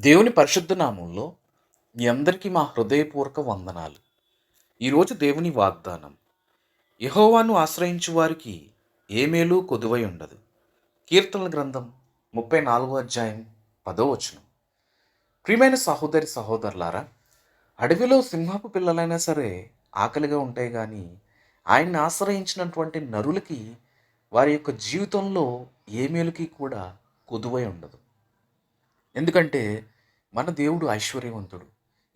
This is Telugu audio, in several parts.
దేవుని పరిశుద్ధ నామంలో మీ అందరికీ మా హృదయపూర్వక వందనాలు. ఈరోజు దేవుని వాగ్దానం యహోవాను ఆశ్రయించు వారికి ఏ మేలు కొదువై ఉండదు. కీర్తనల గ్రంథం ముప్పై నాలుగో అధ్యాయం పదో వచనం. ప్రియమైన సహోదరి సహోదరులారా అడవిలో సింహపు పిల్లలైనా సరే ఆకలిగా ఉంటాయి కానీ ఆయన్ని ఆశ్రయించినటువంటి నరులకి వారి యొక్క జీవితంలో ఏ మేలుకి కూడా కొదువై ఉండదు. ఎందుకంటే మన దేవుడు ఐశ్వర్యవంతుడు.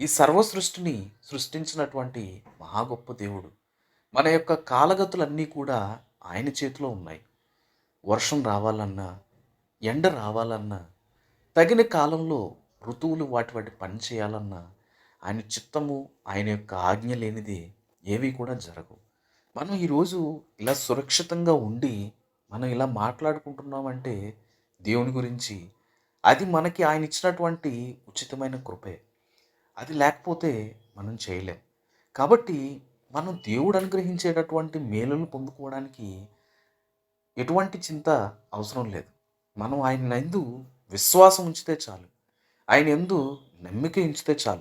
ఈ సర్వ సృష్టిని సృష్టించినటువంటి మహా గొప్ప దేవుడు. మన యొక్క కాలగతులన్నీ కూడా ఆయన చేతిలో ఉన్నాయి. వర్షం రావాలన్నా ఎండ రావాలన్నా తగిన కాలంలో ఋతువులు వాటి వాటి పని చేయాలన్నా ఆయన చిత్తము ఆయన యొక్క ఆజ్ఞ లేనిది ఏవి కూడా జరగవు. మనం ఈరోజు ఇలా సురక్షితంగా ఉండి మనం ఇలా మాట్లాడుకుంటున్నామంటే దేవుని గురించి అది మనకి ఆయన ఇచ్చినటువంటి ఉచితమైన కృపే. అది లేకపోతే మనం చేయలేం. కాబట్టి మనం దేవుడు అనుగ్రహించేటటువంటి మేలును పొందుకోవడానికి ఎటువంటి చింత అవసరం లేదు. మనం ఆయన ఎందు విశ్వాసం ఉంచితే చాలు. ఆయన ఎందు నమ్మిక ఉంచితే చాలు.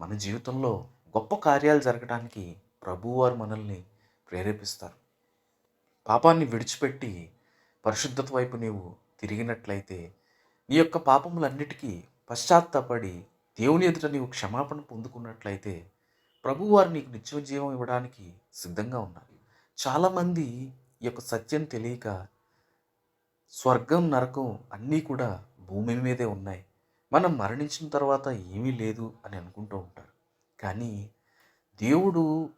మన జీవితంలో గొప్ప కార్యాలు జరగడానికి ప్రభువారు మనల్ని ప్రేరేపిస్తారు. పాపాన్ని విడిచిపెట్టి పరిశుద్ధత వైపు నీవు తిరిగినట్లయితే నీ యొక్క పాపములన్నిటికీ పశ్చాత్తాపడి దేవుని ఎదుట నీవు క్షమాపణ పొందుకున్నట్లయితే ప్రభువారు నీకు నిత్య జీవం ఇవ్వడానికి సిద్ధంగా ఉన్నారు. చాలామంది ఈ యొక్క సత్యం తెలియక స్వర్గం నరకం అన్నీ కూడా భూమి మీదే ఉన్నాయి. మనం మరణించిన తర్వాత ఏమీ లేదు అని అనుకుంటూ ఉంటారు. కానీ దేవుడు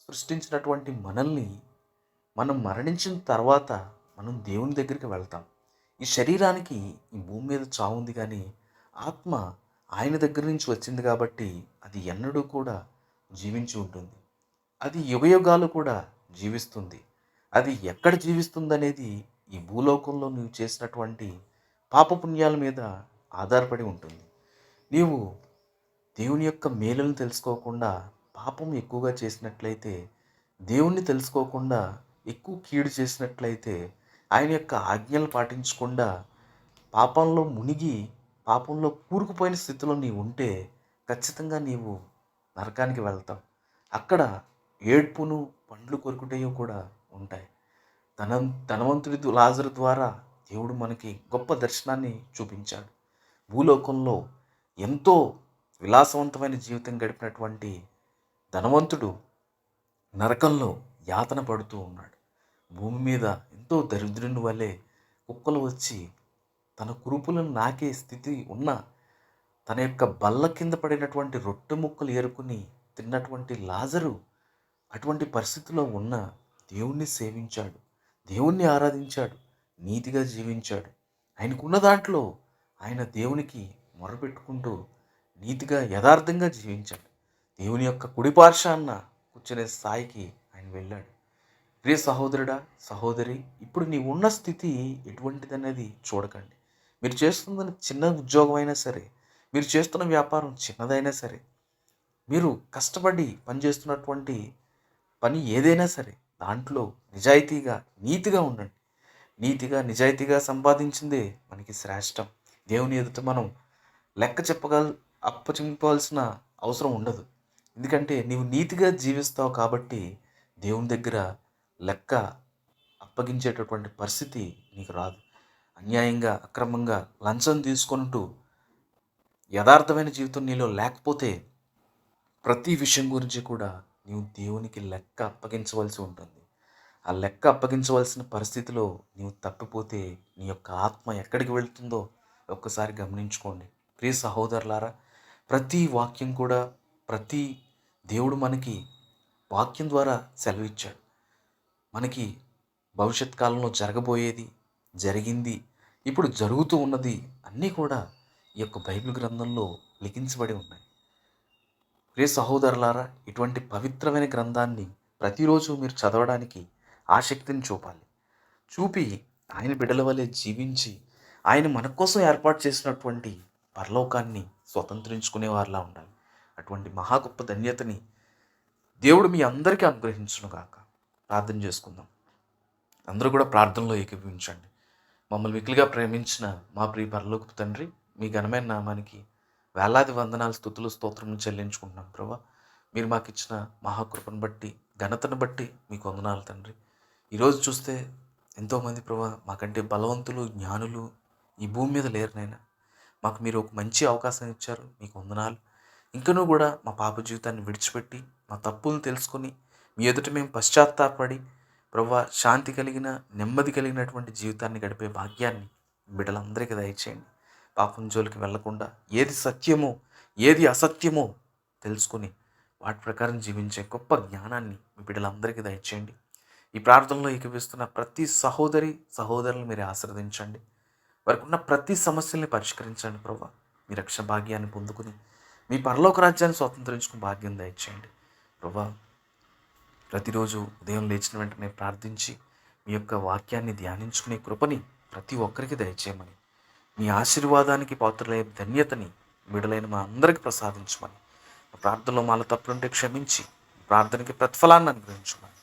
సృష్టించినటువంటి మనల్ని మనం మరణించిన తర్వాత మనం దేవుని దగ్గరికి వెళ్తాం. ఈ శరీరానికి ఈ భూమి మీద చావుంది కానీ ఆత్మ ఆయన దగ్గర నుంచి వచ్చింది కాబట్టి అది ఎన్నడూ కూడా జీవించి ఉంటుంది. అది యుగయుగాలు కూడా జీవిస్తుంది. అది ఎక్కడ జీవిస్తుందనేది ఈ భూలోకంలో నువ్వు చేసినటువంటి పాపపుణ్యాల మీద ఆధారపడి ఉంటుంది. నీవు దేవుని యొక్క మేలును తెలుసుకోకుండా పాపం ఎక్కువగా చేసినట్లయితే దేవుణ్ణి తెలుసుకోకుండా ఎక్కువ కీడు చేసినట్లయితే ఆయన యొక్క ఆజ్ఞలు పాటించకుండా పాపంలో మునిగి పాపంలో కూరుకుపోయిన స్థితిలో నీవు ఉంటే ఖచ్చితంగా నీవు నరకానికి వెళ్తావు. అక్కడ ఏడ్పును పండ్లు కొరుకుటయో కూడా ఉంటాయి. ధన ధనవంతుడి దు- లాజరు ద్వారా దేవుడు మనకి గొప్ప దర్శనాన్ని చూపించాడు. భూలోకంలో ఎంతో విలాసవంతమైన జీవితం గడిపినటువంటి ధనవంతుడు నరకంలో యాతన పడుతూ ఉన్నాడు. భూమి మీద ఎంతో దరిద్రుని వలె కుక్కలు వచ్చి తన కురుపులను నాకే స్థితి ఉన్న తన యొక్క బల్ల కింద పడినటువంటి రొట్టె ముక్కలు ఏరుకుని తిన్నటువంటి లాజరు అటువంటి పరిస్థితిలో ఉన్న దేవుణ్ణి సేవించాడు. దేవుణ్ణి ఆరాధించాడు. నీతిగా జీవించాడు. ఆయనకున్న దాంట్లో ఆయన దేవునికి మొరపెట్టుకుంటూ నీతిగా యథార్థంగా జీవించాడు. దేవుని యొక్క కుడిపార్శాన్న కూర్చునే స్థాయికి ఆయన వెళ్ళాడు. ప్రియ సహోదరుడా సహోదరి ఇప్పుడు నీ ఉన్న స్థితి ఎటువంటిదనేది చూడకండి. మీరు చేస్తున్న చిన్న ఉద్యోగం అయినా సరే మీరు చేస్తున్న వ్యాపారం చిన్నదైనా సరే మీరు కష్టపడి పనిచేస్తున్నటువంటి పని ఏదైనా సరే దాంట్లో నిజాయితీగా నీతిగా ఉండండి. నీతిగా నిజాయితీగా సంపాదించిందే మనకి శ్రేష్టం. దేవుని ఎదుట మనం లెక్క చెప్పగల అప్పచింపాల్సిన అవసరం ఉండదు. ఎందుకంటే నీవు నీతిగా జీవిస్తావు కాబట్టి దేవుని దగ్గర లెక్క అప్పగించేటటువంటి పరిస్థితి నీకు రాదు. అన్యాయంగా అక్రమంగా లంచం తీసుకుంటూ యథార్థమైన జీవితం నీలో లేకపోతే ప్రతి విషయం గురించి కూడా నీవు దేవునికి లెక్క అప్పగించవలసి ఉంటుంది. ఆ లెక్క అప్పగించవలసిన పరిస్థితిలో నీవు తప్పిపోతే నీ యొక్క ఆత్మ ఎక్కడికి వెళ్తుందో ఒక్కసారి గమనించుకోండి. ప్రియ సహోదరులారా ప్రతి వాక్యం కూడా ప్రతి దేవుడు మనకి వాక్యం ద్వారా సెలవిచ్చాడు. మనకి భవిష్యత్ కాలంలో జరగబోయేది జరిగింది ఇప్పుడు జరుగుతూ ఉన్నది అన్నీ కూడా ఈ యొక్క బైబిల్ గ్రంథంలో లిఖించబడి ఉన్నాయి. ప్రియ సహోదరులారా ఇటువంటి పవిత్రమైన గ్రంథాన్ని ప్రతిరోజు మీరు చదవడానికి ఆసక్తిని చూపాలి. చూపి ఆయన బిడ్డల వలె జీవించి ఆయన మన కోసం ఏర్పాటు చేసినటువంటి పరలోకాన్ని స్వతంత్రించుకునే వారిలా ఉండాలి. అటువంటి మహా గొప్ప ధన్యతని దేవుడు మీ అందరికీ అనుగ్రహించునుగాక. ప్రార్థన చేసుకుందాం. అందరూ కూడా ప్రార్థనలో ఏకీభవించండి. మమ్మల్ని మిక్కిలిగా ప్రేమించిన మా ప్రియ పరలోకపు తండ్రి మీ ఘనమైన నామానికి వేలాది వందనాలు స్థుతులు స్తోత్రములు చెల్లించుకుంటున్నాం ప్రభా. మీరు మాకు ఇచ్చిన మహాకృపను బట్టి ఘనతను బట్టి మీకు వందనాలు తండ్రి. ఈరోజు చూస్తే ఎంతోమంది ప్రభా మాకంటే బలవంతులు జ్ఞానులు ఈ భూమి మీద లేరునైనా మాకు మీరు ఒక మంచి అవకాశం ఇచ్చారు మీకు వందనాలు. ఇంకనూ కూడా మా పాప జీవితాన్ని విడిచిపెట్టి మా తప్పులను తెలుసుకొని మీ ఎదుట మేము పశ్చాత్తాపడి ప్రభా శాంతి కలిగిన నెమ్మది కలిగినటువంటి జీవితాన్ని గడిపే భాగ్యాన్ని బిడ్డలందరికీ దయచేయండి. పాపం జోలికి వెళ్ళకుండా ఏది సత్యమో ఏది అసత్యమో తెలుసుకుని వాటి ప్రకారం జీవించే గొప్ప జ్ఞానాన్ని మీ బిడ్డలందరికీ దయచేయండి. ఈ ప్రార్థనలో ఏకీపిస్తున్న ప్రతి సహోదరి సహోదరులు మీరు ఆశ్రదించండి వారికి ఉన్న ప్రతి సమస్యల్ని పరిష్కరించండి ప్రభు మీ రక్షణ భాగ్యాన్ని పొందుకుని మీ పరలోక రాజ్యాన్ని స్వతంత్రించుకుని భాగ్యం దయచేయండి. ప్రభా ప్రతిరోజు ఉదయం లేచిన వెంటనే ప్రార్థించి మీ యొక్క వాక్యాన్ని ధ్యానించుకునే కృపని ప్రతి ఒక్కరికి దయచేయమని. మీ ఆశీర్వాదానికి పాత్రలయ్యే ధన్యతని విడలైన మా అందరికి ప్రసాదించమని. ప్రార్థనలో మాలో తప్పులుంటే క్షమించి ప్రార్థనకి ప్రతిఫలాన్ని అనుగ్రహించమని.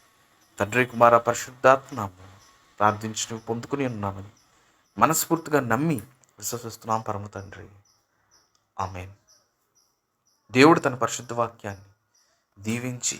తండ్రి కుమార పరిశుద్ధాత్మనాము ప్రార్థించి పొందుకుని ఉన్నామని మనస్ఫూర్తిగా నమ్మి విశ్వసిస్తున్నాం పరమ తండ్రి. ఆమెన్. దేవుడు తన పరిశుద్ధ వాక్యాన్ని దీవించి